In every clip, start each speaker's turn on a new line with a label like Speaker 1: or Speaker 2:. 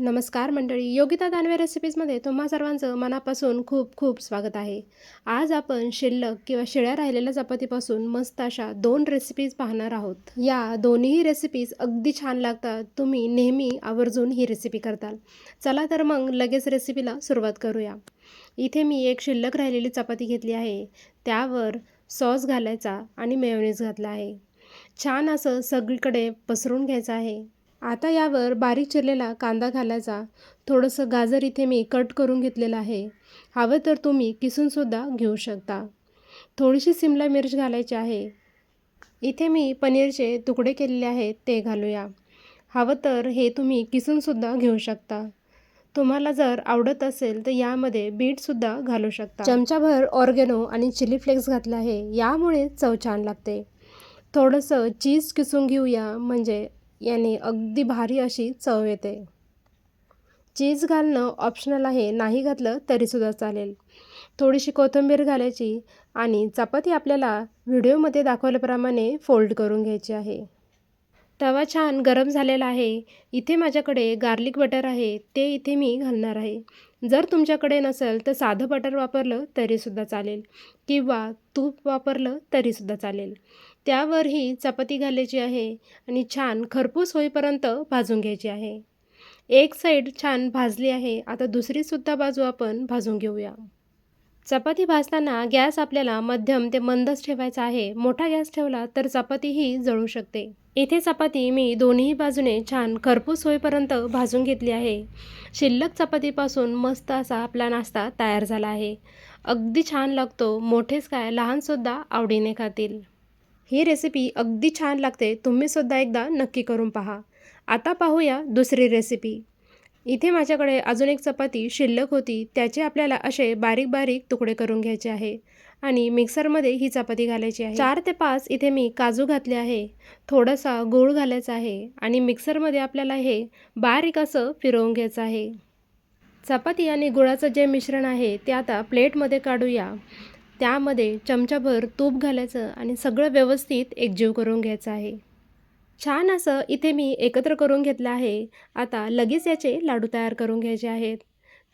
Speaker 1: नमस्कार मंडळी योगिता दानवे रेसिपीजमध्ये तुम्हा सर्वांचं मनापासून खूप खूप स्वागत आहे. आज आपण शिल्लक किंवा शिळ्या राहिलेल्या चपातीपासून मस्त अशा दोन रेसिपीज पाहणार आहोत. या दोन्ही रेसिपीज अगदी छान लागतात. तुम्ही नेहमी आवर्जून ही रेसिपी करताल. चला तर मग लगेच रेसिपीला सुरुवात करूया. इथे मी एक शिल्लक राहिलेली चपाती घेतली आहे. त्यावर सॉस घालायचा आणि मेयोनीज घातला आहे. छान असं सगळीकडे पसरून घ्यायचं आहे. आता यावर बारीक चिरलेला कांदा घालायचा थोडंसं गाजर इथे मी कट करून घेतलेलं आहे. हवं तर तुम्ही किसूनसुद्धा घेऊ शकता. थोडीशी सिमला मिरच घालायची आहे. इथे मी पनीरचे तुकडे केलेले आहेत ते घालूया. हवं तर हे तुम्ही किसूनसुद्धा घेऊ शकता. तुम्हाला जर आवडत असेल तर यामध्ये बीटसुद्धा घालू शकता. चमचाभर ऑर्गेनो आणि चिली फ्लेक्स घातला आहे. यामुळे चव छान लागते. थोडंसं चीज किसून घेऊया म्हणजे याने अगदी भारी अशी चव येते. चीज घालणं ऑप्शनल आहे नाही घातलं तरीसुद्धा चालेल. थोडीशी कोथिंबीर घालायची आणि चपाती आपल्याला व्हिडिओमध्ये दाखवल्याप्रमाणे फोल्ड करून घ्यायची आहे. तवा छान गरम झालेला आहे. इथे माझ्याकडे गार्लिक बटर आहे. ते इथे मी घालणार आहे. जर तुमच्याकडे नसेल तर साधं बटर वापरलं तरीसुद्धा चालेल. किंवा तूप वापरलं तरीसुद्धा चालेल. त्यावर ही चपाती घालायची आहे आणि छान खरपूस होईपर्यंत भाजून घ्यायची आहे. एक साईड छान भाजली आहे. आता दुसरीसुद्धा बाजू आपण भाजून घेऊया. चपाती भाजताना गॅस आपल्याला मध्यम ते मंदच ठेवायचा आहे. मोठा गॅस ठेवला तर चपातीही जळू शकते. इथे चपाती मी दोन्ही बाजूने छान खरपूस होईपर्यंत भाजून घेतली आहे. शिल्लक चपातीपासून मस्त असा आपला नाश्ता तयार झाला आहे. अगदी छान लागतो. मोठेच काय लहानसुद्धा आवडीने खातील. ही रेसिपी अगदी छान लागते. तुम्हीसुद्धा एकदा नक्की करून पहा. आता पाहूया दुसरी रेसिपी. इथे माझ्याकडे अजून एक चपाती शिल्लक होती त्याचे आपल्याला असे बारीक बारीक तुकडे करून घ्यायचे आहे. आणि मिक्सरमध्ये ही चपाती घालायची आहे. चार ते पाच इथे मी काजू घातले आहे. थोडासा गूळ घालायचा आहे. आणि मिक्सरमध्ये आपल्याला हे बारीक असं फिरवून घ्यायचं आहे. चपाती आणि गुळाचं जे मिश्रण आहे ते आता प्लेटमध्ये काढूया. त्यामध्ये चमचाभर तूप घालायचं आणि सगळं व्यवस्थित एकजीव करून घ्यायचं आहे. छान असं इथे मी एकत्र करून घेतलं आहे. आता लगेच याचे लाडू तयार करून घ्यायचे आहेत.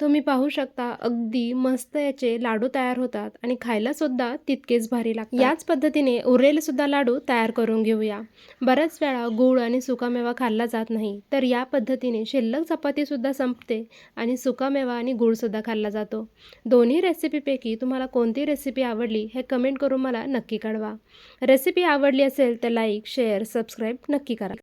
Speaker 1: तुम्ही पाहू शकता अगदी मस्त याचे लाडू तयार होतात आणि खायलासुद्धा तितकेच भारी लागतात. याच पद्धतीने उरलेलेसुद्धा लाडू तयार करून घेऊया. बऱ्याच वेळा गूळ आणि सुकामेवा खाल्ला जात नाही तर या पद्धतीने शिल्लक चपातीसुद्धा संपते आणि सुकामेवा आणि गूळसुद्धा खाल्ला जातो. दोन्ही रेसिपीपैकी तुम्हाला कोणती रेसिपी आवडली हे कमेंट करून मला नक्की कळवा. रेसिपी आवडली असेल तर लाईक शेअर सबस्क्राईब नक्की करा.